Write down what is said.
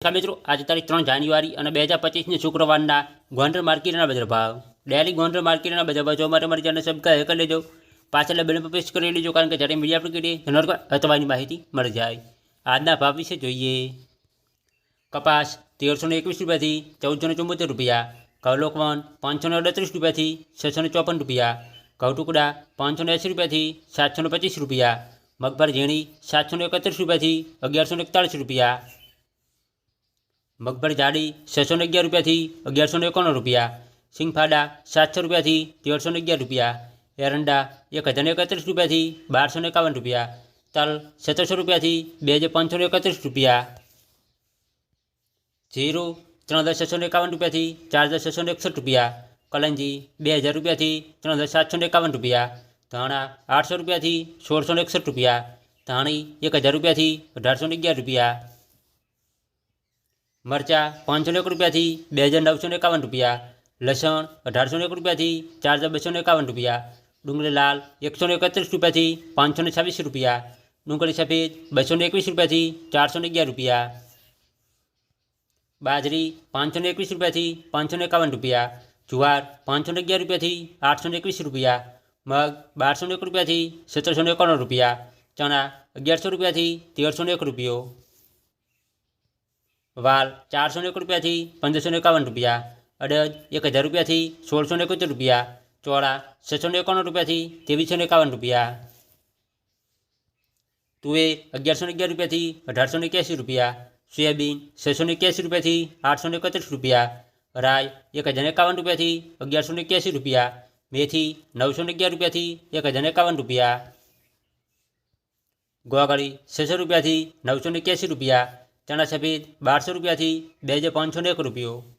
મિત્રો, આજે તારીખ ત્રણ જાન્યુઆરી અને બે હજાર પચીસની શુક્રવારના ગોંડર માર્કેટના બજાર ભાવ. ડેલી ગોંડલ માર્કેટના બજાર ભાવ જોવા માટે મારી ચેનલ સબસ્ક્રાઈબ કરી લેજો. પાછળ બેલ પર પેસ્ટ કરી લેજો, કારણ કે જ્યારે મીડિયા પર કરીએ એનો અથવાની માહિતી મળી જાય. આજના ભાવ વિશે જોઈએ. કપાસ તેરસો ને એકવીસ રૂપિયાથી ચૌદસો ને ચુંમોતેર રૂપિયા, કવલોકવન પાંચસો ને અડત્રીસ રૂપિયાથી છસો ને ચોપન રૂપિયા ઘઉ ટુકડા પાંચસો ને એંસી રૂપિયાથી સાતસો ને પચીસ રૂપિયા મગભર ઝીણી સાતસો ને એકત્રીસ રૂપિયાથી અગિયારસો ને એકતાળીસ રૂપિયા મગફળી જાડી છસો ને અગિયાર રૂપિયાથી અગિયારસો ને એકોણું રૂપિયા સિંગફાડા સાતસો રૂપિયાથી તેરસો ને અગિયાર રૂપિયા એરંડા એક હજાર ને એકત્રીસ રૂપિયાથી બારસો ને એકાવન રૂપિયા તલ સત્તરસો રૂપિયાથી બે હજાર પાંચસો ને એકત્રીસ રૂપિયા જીરું ત્રણ હજાર છસો ને એકાવન રૂપિયાથી ચાર હજાર છસો ને એકસઠ રૂપિયા કલંજી બે હજાર રૂપિયાથી ત્રણ હજાર સાતસો ને એકાવન રૂપિયા ધાણા આઠસો રૂપિયાથી સોળસો ને એકસઠ રૂપિયા ધાણી એક હજાર રૂપિયાથી અઢારસો ને અગિયાર રૂપિયા મરચાં પાંચસો ને એક રૂપિયાથી બે હજાર નવસો ને એકાવન રૂપિયા લસણ અઢારસો ને એક રૂપિયાથી ચાર હજાર બસો ને એકાવન રૂપિયા ડુંગળી લાલ એકસો ને એકત્રીસ રૂપિયાથી પાંચસો ને છવ્વીસ રૂપિયા ડુંગળી સફેદ બસો ને એકવીસ રૂપિયાથી ચારસો ને અગિયાર રૂપિયા બાજરી પાંચસો ને એકવીસ રૂપિયાથી પાંચસો ને એકાવન રૂપિયા જુવાર પાંચસો ને અગિયાર રૂપિયાથી આઠસો ને એકવીસ રૂપિયા મગ બારસો ને એક રૂપિયાથી સત્તરસો ને એકાણું રૂપિયા ચણા અગિયારસો રૂપિયાથી તેરસો ને એક રૂપિયો વાલ ચારસો ને એક રૂપિયાથી પંદરસો ને એકાવન રૂપિયા અડદ એક હજાર રૂપિયાથી સોળસો ને એકોતેર રૂપિયા ચોળા છસો ને એકાણું રૂપિયાથી ત્રેવીસો ને એકાવન રૂપિયા તુવેર અગિયારસો ને અગિયાર રૂપિયાથી અઢારસો ને એક્યાસી રૂપિયા સોયાબીન છસો ને એક્યાસી રૂપિયાથી આઠસો ને એકત્રીસ રૂપિયા રાય એક હજાર ને એકાવન રૂપિયાથી અગિયારસો ને એક્યાસી રૂપિયા મેથી નવસો ને અગિયાર રૂપિયાથી એક હજાર ને એકાવન રૂપિયા ગોવાગળી છસો રૂપિયાથી નવસો ને એક્યાસી રૂપિયા ચણા સફેદ બારસો રૂપિયાથી બે હજાર પાંચસો એક રૂપિયો.